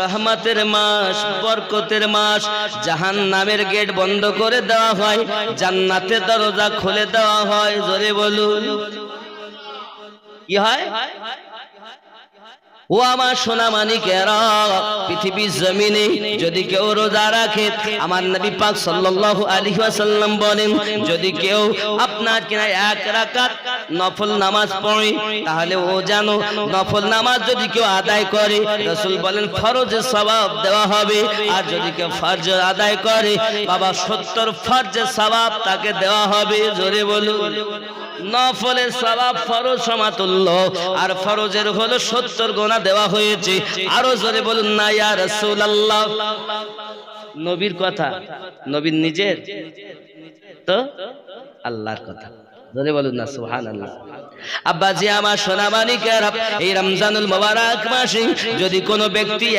রহমতের মাস, বরকতের মাস জাহান নামের গেট বন্ধ করে দেওয়া হয়, জান্নাতের দরজা খুলে দেওয়া হয়, জোরে বলুন। কি হয়? ও আমার সোনা মানিকেরা পৃথিবীর জমিনে যদি কেউ রোজা রাখে, আমার নবী পাক সাল্লাল্লাহু আলাইহি ওয়াসাল্লাম বলেন, যদি কেউ আপনার কিনা এক রাকাত নফল নামাজ পড়ে, তাহলে ও জানো নফল নামাজ যদি কেউ আদায় করে, রাসূল বলেন ফরজের সওয়াব দেওয়া হবে। আর যদি কেউ ফরজ আদায় করে, বাবা 70 ফরজের সওয়াব তাকে দেওয়া হবে। জোরে বলুন। নফলের সওয়াব ফরজ সমাতুল্য আর ফরজের হলো 70 গোনা দেওয়া হয়েছে। আরও জোরে বলুন, না ইয়া রাসূলুল্লাহ। নবীর কথা, নবীর নিজের? তো আল্লাহর কথা। আব্বাজি, আমার সোনা মানিকের এই রমজানুল মোবারক মাসে যদি কোনো ব্যক্তি